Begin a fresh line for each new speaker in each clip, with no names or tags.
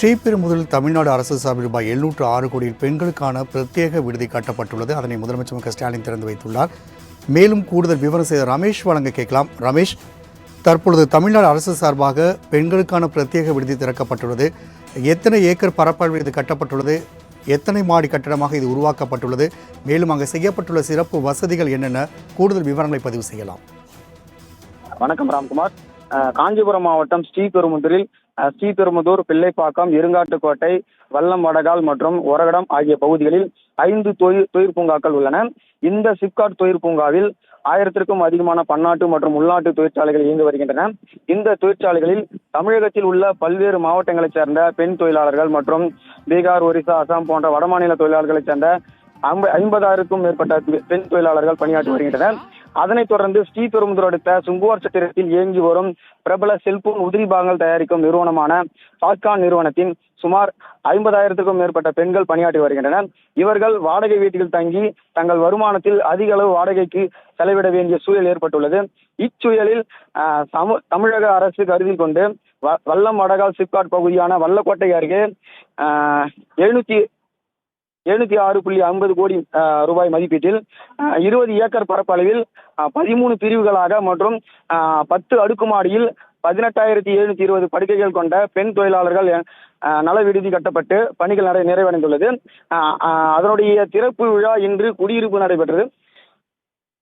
ஸ்ரீபெரும்புதூரில் தமிழ்நாடு அரசு சார்பில் ரூபாய் எழுநூற்று ஆறு கோடியில் பெண்களுக்கான பிரத்யேக விடுதி கட்டப்பட்டுள்ளது. அதனை முதலமைச்சர் மு ஸ்டாலின் திறந்து வைத்துள்ளார். மேலும் கூடுதல் விவரம் செய்த ரமேஷ் வழங்க கேட்கலாம். ரமேஷ் தற்பொழுது தமிழ்நாடு அரசு சார்பாக பெண்களுக்கான பிரத்யேக விடுதி திறக்கப்பட்டுள்ளது. எத்தனை ஏக்கர் பரப்பளவில் இது கட்டப்பட்டுள்ளது? எத்தனை மாடி கட்டடமாக இது உருவாக்கப்பட்டுள்ளது? மேலும் அங்கு செய்யப்பட்டுள்ள சிறப்பு வசதிகள் என்னென்ன? கூடுதல் விவரங்களை பதிவு செய்யலாம்.
வணக்கம் ராம்குமார். காஞ்சிபுரம் மாவட்டம் ஸ்ரீபெருமுதூரில் ஸ்ரீபெருமுதூர் பிள்ளைப்பாக்கம் இருங்காட்டுக்கோட்டை வல்லம் வடகால் மற்றும் ஒரகடம் ஆகிய பகுதிகளில் ஐந்து தொழில் தொழிற் பூங்காக்கள் உள்ளன. இந்த சிப்காட் தொழிற் பூங்காவில் ஆயிரத்திற்கும் அதிகமான பன்னாட்டு மற்றும் உள்நாட்டு தொழிற்சாலைகள் இயங்கி வருகின்றன. இந்த தொழிற்சாலைகளில் தமிழகத்தில் உள்ள பல்வேறு மாவட்டங்களைச் சேர்ந்த பெண் தொழிலாளர்கள் மற்றும் பீகார் ஒரிசா அசாம் போன்ற வடமாநில தொழிலாளர்களைச் சேர்ந்த ஐம்ப- ஐம்பதாயிரக்கும் மேற்பட்ட பெண் தொழிலாளர்கள் பணியாற்றி வருகின்றனர். அதனைத் தொடர்ந்து ஸ்ரீபெரும்புதூர் அடுத்த சுங்குவார் சத்திரத்தில் இயங்கி வரும் பிரபல செல்போன் உதிரி பாகங்கள் தயாரிக்கும் நிறுவனமான பாஸ்கான் நிறுவனத்தின் சுமார் ஐம்பதாயிரத்துக்கும் மேற்பட்ட பெண்கள் பணியாற்றி வருகின்றனர். இவர்கள் வாடகை வீட்டில் தங்கி தங்கள் வருமானத்தில் அதிக அளவு வாடகைக்கு செலவிட வேண்டிய சூழல் ஏற்பட்டுள்ளது. இச்சூழலில் சமு- தமிழக அரசு கருத்தில் கொண்டு வ- வல்லம் வடகால் சிப்காட் பகுதியான வல்லக்கோட்டை அருகே எழுநூத்தி எழுநூத்தி ஆறு புள்ளி ஐம்பது கோடி அஹ், ரூபாய் மதிப்பீட்டில் இருபது ஏக்கர் பரப்பளவில் பதிமூணு பிரிவுகளாக மற்றும் பத்து அடுக்குமாடியில் பதினெட்டாயிரத்தி எழுநூத்தி இருபது படுக்கைகள் கொண்ட பெண் தொழிலாளர்கள் நல விடுதி கட்டப்பட்டு பணிகள் நடை நிறைவடைந்துள்ளது. அதனுடைய திறப்பு விழா இன்று குடியிருப்பு நடைபெற்றது.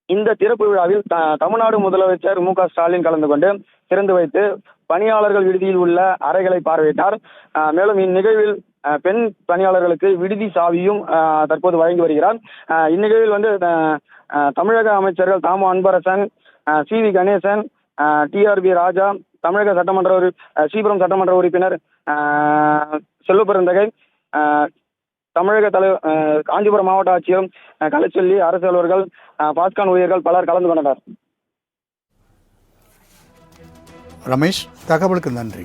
இந்த திறப்பு விழாவில் தமிழ்நாடு முதலமைச்சர் மு க ஸ்டாலின் கலந்து கொண்டு திறந்து வைத்து பணியாளர்கள் விடுதியில் உள்ள அறைகளை பார்வையிட்டார். மேலும் இந்நிகழ்வில் பெண் பணியாளர்களுக்கு விடுதி சாவியும் தற்போது வழங்கி வருகிறார். இந்நிகழ்வில் வந்து தமிழக அமைச்சர்கள் Thamo Anbarasan C V Ganesan TRB Raja தமிழக சட்டமன்ற உறு சீபுரம் ஸ்ரீபுரம் சட்டமன்ற உறுப்பினர் செல்வபெருந்தகை தமிழக தலை காஞ்சிபுரம் மாவட்ட ஆட்சியர் அஹ், அரசு அலுவலர்கள் பாஸ்கான் ஊழியர்கள் பலர் கலந்து கொண்டனர்.
ரமேஷ் தகவலுக்கு நன்றி.